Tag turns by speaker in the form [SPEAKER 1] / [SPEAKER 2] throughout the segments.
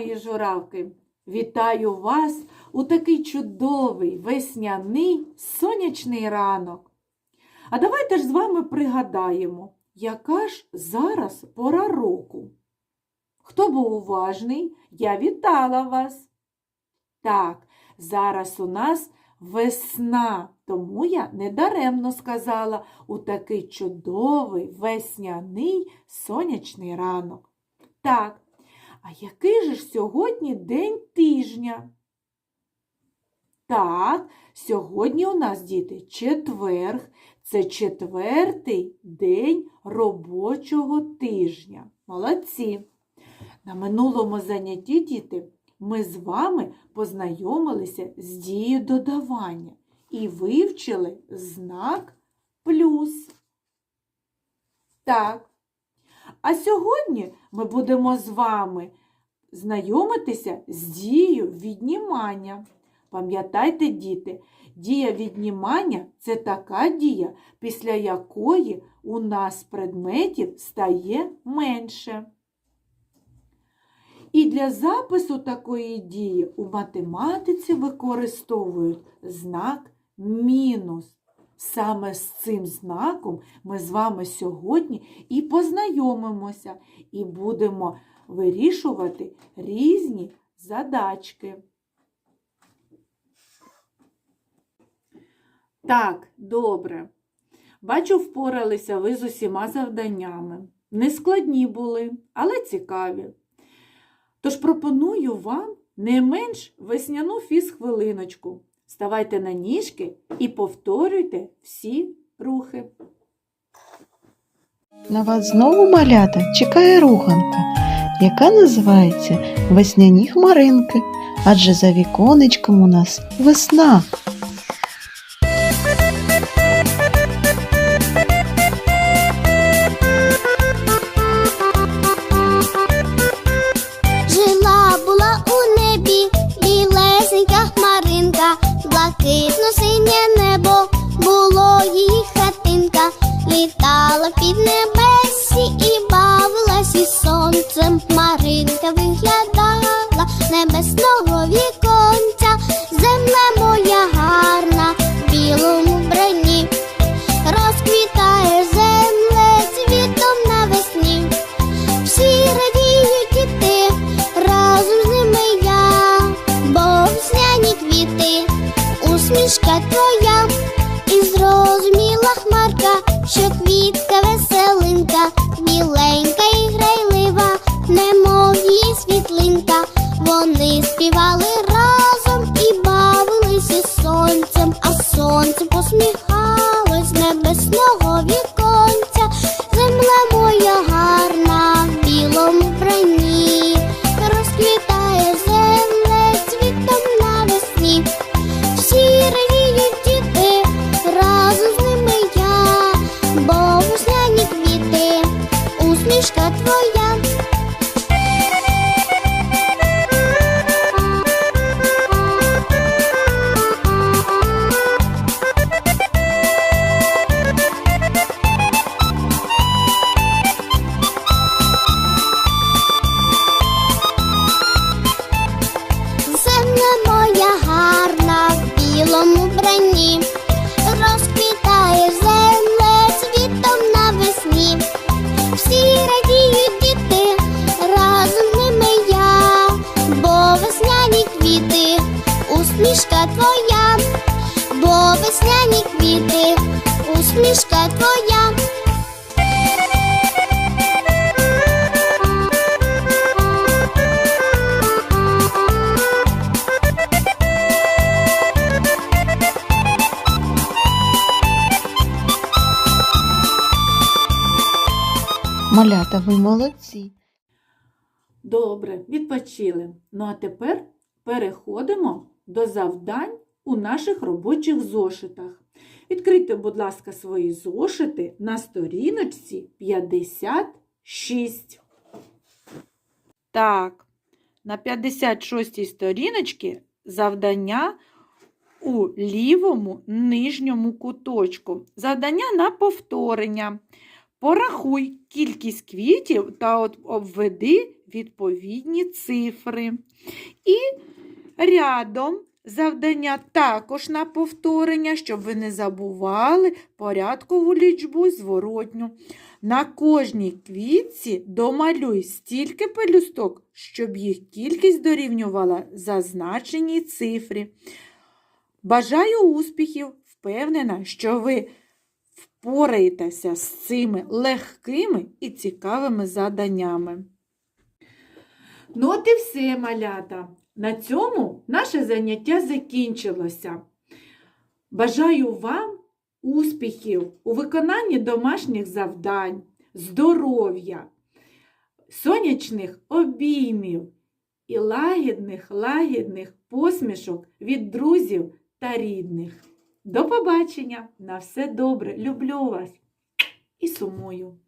[SPEAKER 1] мої журавки! Вітаю вас у такий чудовий весняний сонячний ранок. А давайте ж з вами пригадаємо, яка ж зараз пора року. Хто був уважний, я вітала вас. Так, зараз у нас весна, тому я недаремно сказала у такий чудовий весняний сонячний ранок. Так, а який же ж сьогодні день тижня? Так, сьогодні у нас, діти, четверг. Це четвертий день робочого тижня. Молодці! На минулому занятті, діти, ми з вами познайомилися з дією додавання і вивчили знак плюс. Так. А сьогодні ми будемо з вами знайомитися з дією віднімання. Пам'ятайте, діти, дія віднімання це така дія, після якої у нас предметів стає менше. І для запису такої дії у математиці використовують знак мінус. Саме з цим знаком ми з вами сьогодні і познайомимося, і будемо вирішувати різні задачки. Так, добре. Бачу, впоралися ви з усіма завданнями. Нескладні були, але цікаві. Тож пропоную вам не менш весняну фіз-хвилиночку. Ставайте на ніжки і повторюйте всі рухи.
[SPEAKER 2] На вас знову малята чекає руханка, яка називається Весняні хмаринки, адже за віконечком у нас весна.
[SPEAKER 3] Небесного віконця, радіють діти, разом з ними я, бо весняні квіти, усмішка твоя, бо весняні квіти, усмішка твоя.
[SPEAKER 2] Малята, ви молодці.
[SPEAKER 1] Добре, відпочили. Ну а тепер переходимо до завдань у наших робочих зошитах. Відкрийте, будь ласка, свої зошити на сторіночці 56. Так, на 56-й сторіночці завдання у лівому нижньому куточку. Завдання на повторення. Порахуй кількість квітів та обведи відповідні цифри. І рядом завдання також на повторення, щоб ви не забували порядкову лічбу зворотню. На кожній квітці домалюй стільки пелюсток, щоб їх кількість дорівнювала зазначеній цифрі. Бажаю успіхів! Впевнена, що ви впораєтеся з цими легкими і цікавими заданнями. Ну, от і все, малята. На цьому наше заняття закінчилося. Бажаю вам успіхів у виконанні домашніх завдань, здоров'я, сонячних обіймів і лагідних, лагідних посмішок від друзів та рідних. До побачення! На все добре! Люблю вас і сумую!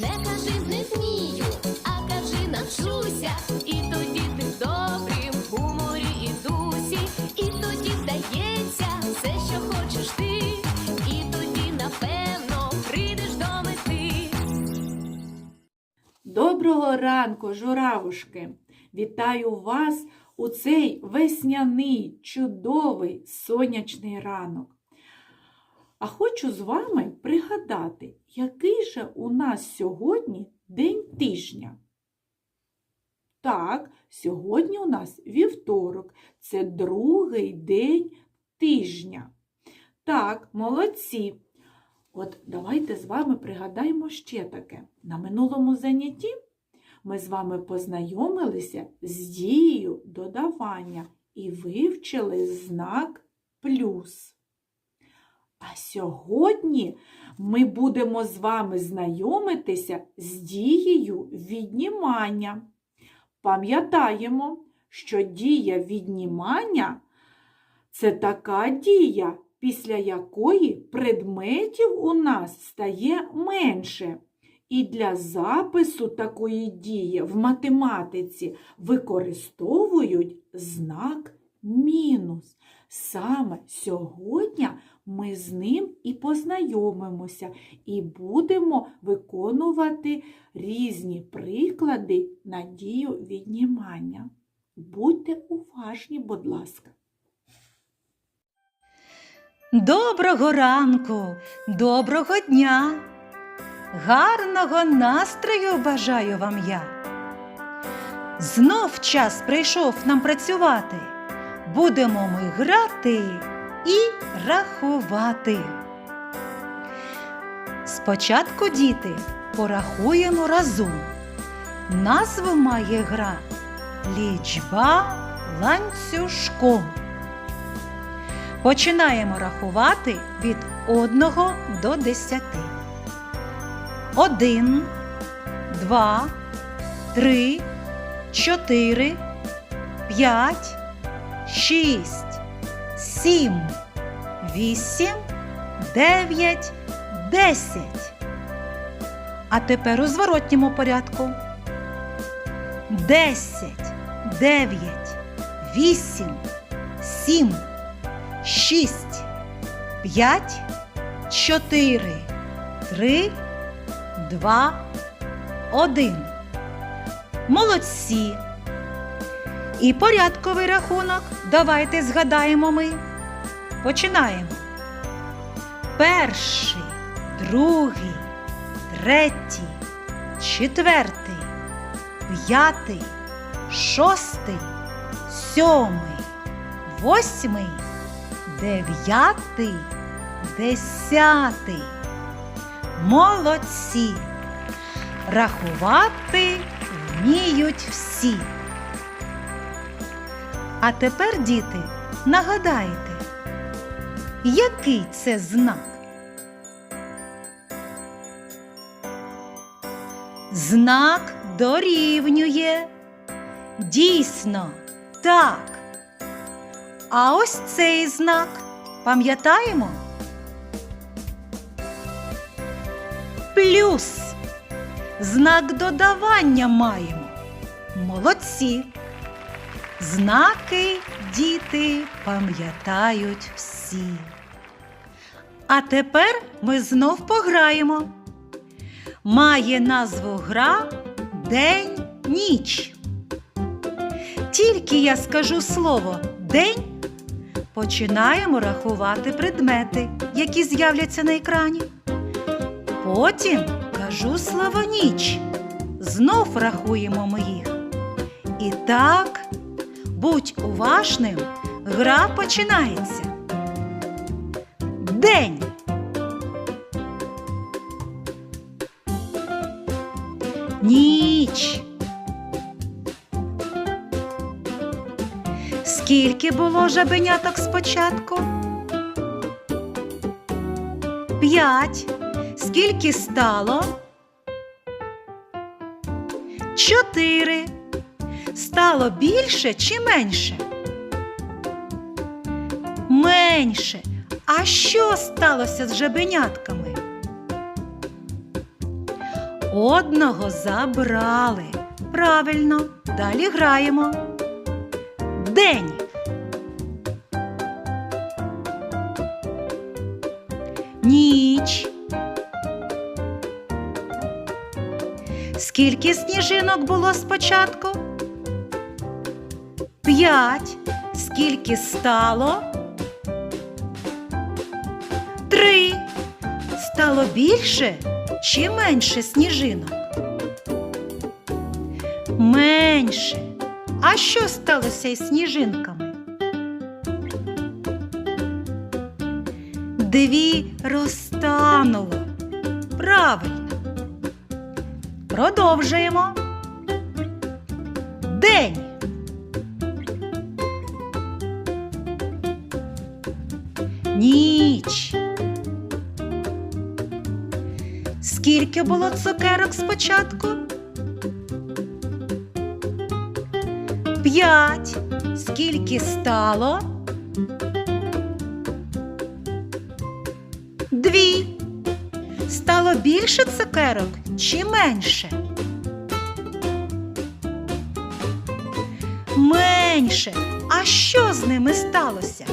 [SPEAKER 4] Не кажи не вмію, а кажи навчуся. І тоді ти в добрім гуморі і дусі, і тоді вдається все, що хочеш ти, і тоді, напевно, прийдеш до мети.
[SPEAKER 1] Доброго ранку, журавушки! Вітаю вас у цей весняний, чудовий сонячний ранок. А хочу з вами пригадати, який же у нас сьогодні день тижня. Так, сьогодні у нас вівторок, це другий день тижня. Так, молодці. От давайте з вами пригадаємо ще таке. На минулому занятті ми з вами познайомилися з дією додавання і вивчили знак плюс. А сьогодні ми будемо з вами знайомитися з дією віднімання. Пам'ятаємо, що дія віднімання це така дія, після якої предметів у нас стає менше. І для запису такої дії в математиці використовують знак мінус. Саме сьогодні ми з ним і познайомимося і будемо виконувати різні приклади на дію віднімання. Будьте уважні, будь ласка.
[SPEAKER 5] Доброго ранку, доброго дня, гарного настрою бажаю вам я. Знов час прийшов нам працювати. Будемо ми грати і рахувати. Спочатку, діти, порахуємо разом. Назву має гра Лічба ланцюжком. Починаємо рахувати від 1 до 10. 1, 2, 3, 4, 5, 6, 7, 8, 9, 10. А тепер у зворотньому порядку. 10, 9, 8, 7, 6, 5, 4, 3, 2, 1. Молодці. І порядковий рахунок давайте згадаємо ми. Починаємо. Перший, другий, третій, четвертий, п'ятий, шостий, сьомий, восьмий, дев'ятий, десятий. Молодці! Рахувати вміють всі. А тепер, діти, нагадайте, який це знак? Знак дорівнює. Дійсно, так. А ось цей знак пам'ятаємо? Плюс. Знак додавання маємо. Молодці. Знаки діти пам'ятають всі. А тепер ми знов пограємо. Має назву гра День ніч. Тільки я скажу слово день, починаємо рахувати предмети, які з'являться на екрані. Потім кажу слово ніч. Знов рахуємо ми їх. І так, будь уважним, гра починається. День. Ніч. Скільки було жабеняток спочатку? П'ять. Скільки стало? Чотири. Стало більше чи менше? Менше. А що сталося з жабенятками? Одного забрали. Правильно, далі граємо. День. Скільки сніжинок було спочатку? П'ять. Скільки стало? Три. Стало більше чи менше сніжинок? Менше. А що сталося із сніжинками? Дві розтануло. Правильно. Продовжуємо. День. Ніч. Скільки було цукерок спочатку? П'ять. Скільки стало? Дві. Стало більше цукерок чи менше? Менше. А що з ними сталося?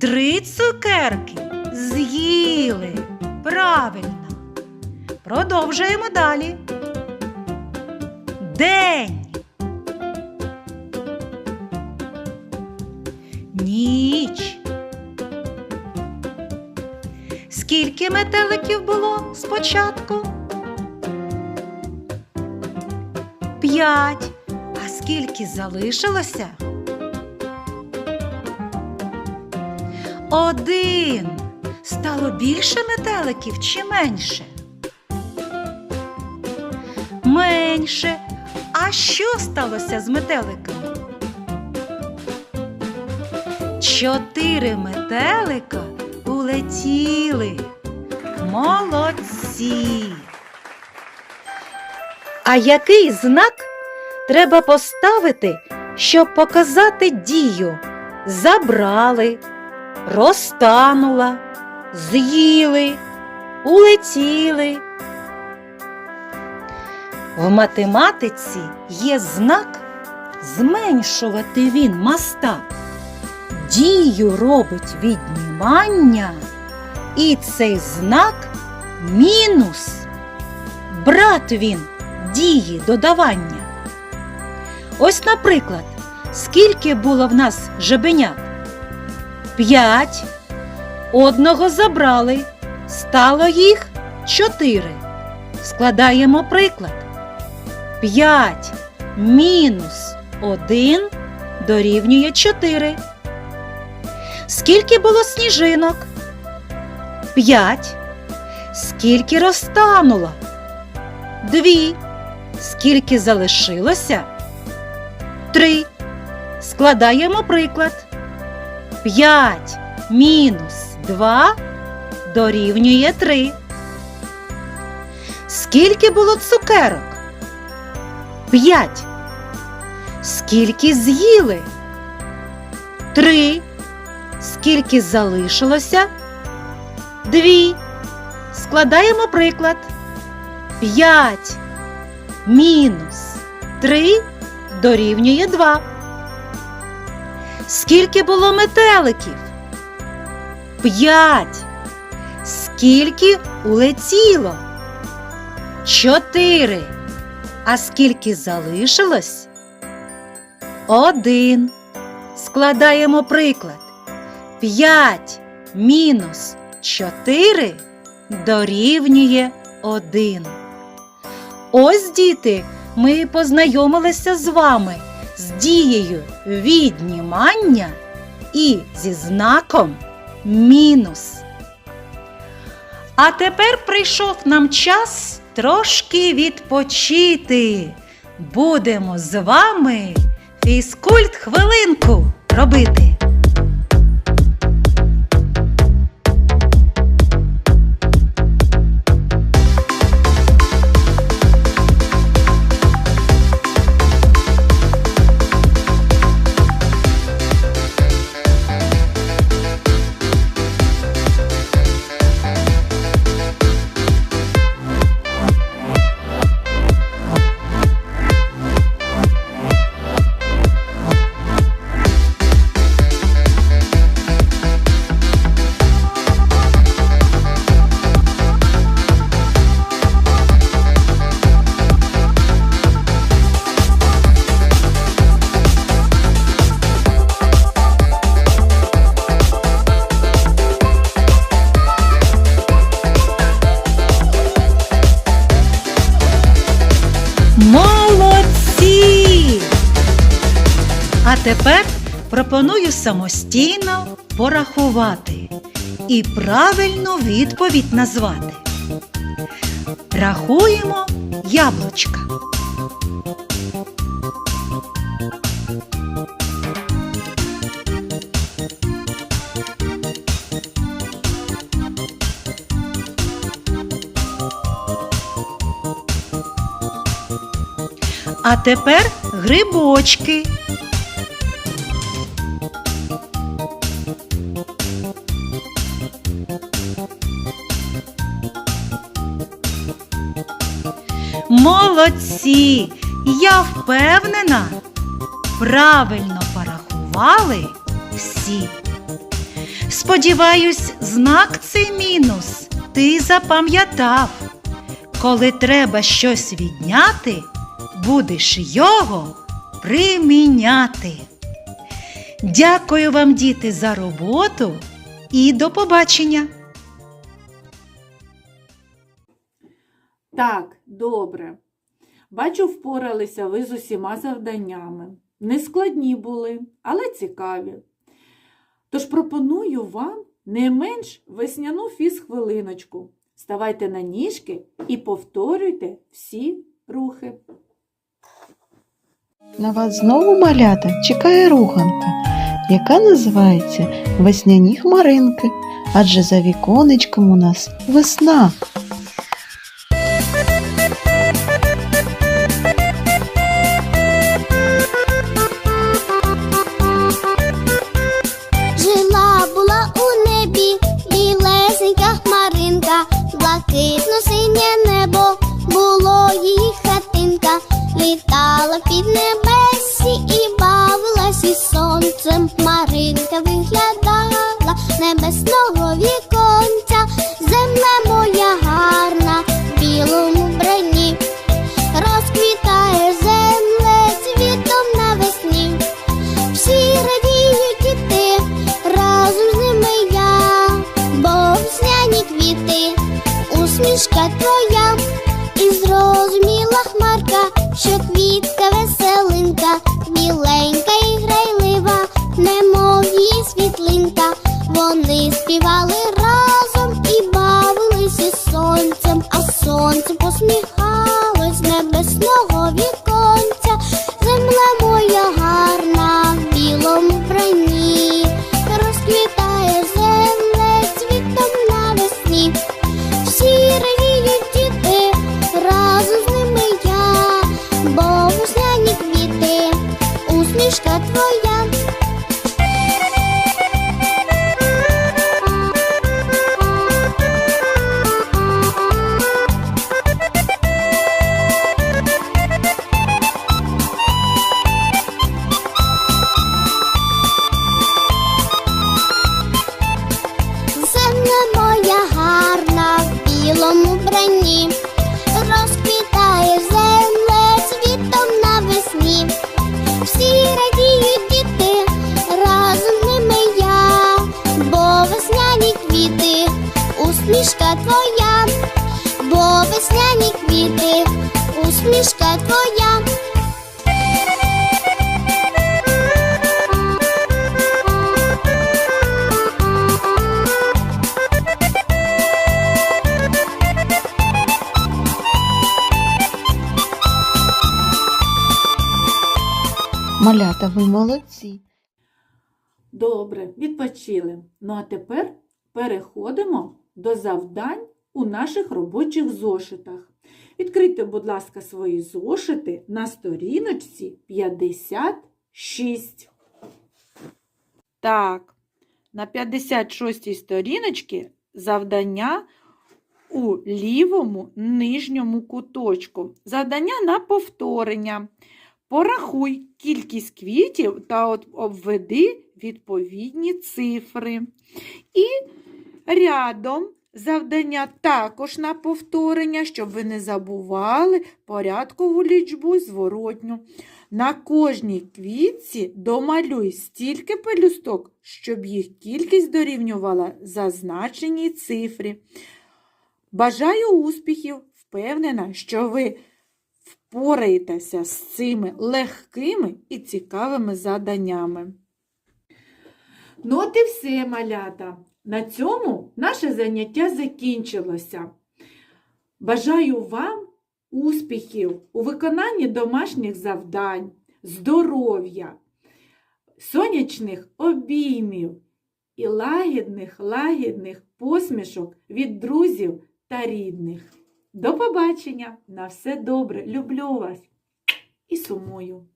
[SPEAKER 5] Три цукерки з'їли. Правильно. Продовжуємо далі. День. Скільки метеликів було спочатку? П'ять. А скільки залишилося? Один. Стало більше метеликів чи менше? Менше. А що сталося з метеликами? Чотири метелика улетіли. Молодці. А який знак треба поставити, щоб показати дію? Забрали, розтанула, з'їли, улетіли. В математиці є знак зменшувати він масштаб. Дію робить віднімання, і цей знак мінус. Брат він дії додавання. Ось, наприклад, скільки було в нас жебенят? П'ять. Одного забрали. Стало їх чотири. Складаємо приклад. П'ять мінус один дорівнює чотири. Скільки було сніжинок? П'ять. Скільки розтануло? Дві. Скільки залишилося? Три. Складаємо приклад. П'ять мінус два дорівнює три. Скільки було цукерок? П'ять. Скільки з'їли? Три. Скільки залишилося? Дві. Складаємо приклад. П'ять мінус три дорівнює два. Скільки було метеликів? П'ять. Скільки улетіло? Чотири. А скільки залишилось? Один. Складаємо приклад. П'ять мінус чотири дорівнює один. Ось, діти, ми познайомилися з вами з дією віднімання і зі знаком мінус. А тепер прийшов нам час трошки відпочити. Будемо з вами фізкульт хвилинку робити. Пропоную самостійно порахувати і правильну відповідь назвати. Рахуємо яблучка. А тепер грибочки. Молодці! Я впевнена, правильно порахували всі. Сподіваюсь, знак цей мінус ти запам'ятав. Коли треба щось відняти, будеш його приміняти. Дякую вам, діти, за роботу і до побачення!
[SPEAKER 1] Так, добре. Бачу, впоралися ви з усіма завданнями. Нескладні були, але цікаві. Тож пропоную вам не менш весняну фіз-хвилиночку. Ставайте на ніжки і повторюйте всі рухи.
[SPEAKER 3] На вас знову малята чекає руханка, яка називається Весняні хмаринки, адже за віконечком у нас весна.
[SPEAKER 6] Квіти, усмішка твоя. Усмішка твоя.
[SPEAKER 2] Малята, ви молодці.
[SPEAKER 1] Добре, відпочили. Ну а тепер переходимо до завдань у наших робочих зошитах. Відкрийте, будь ласка, свої зошити на сторіночці 56. Так, на 56 сторіночці завдання у лівому нижньому куточку. Завдання на повторення. Порахуй кількість квітів та обведи відповідні цифри. І рядом завдання також на повторення, щоб ви не забували порядкову лічбу зворотню. На кожній квітці домалюй стільки пелюсток, щоб їх кількість дорівнювала зазначеній цифрі. Бажаю успіхів! Впевнена, що ви впораєтеся з цими легкими і цікавими заданнями. Ну от і все, малята. На цьому наше заняття закінчилося. Бажаю вам успіхів у виконанні домашніх завдань, здоров'я, сонячних обіймів і лагідних, лагідних посмішок від друзів та рідних. До побачення! На все добре! Люблю вас і сумую!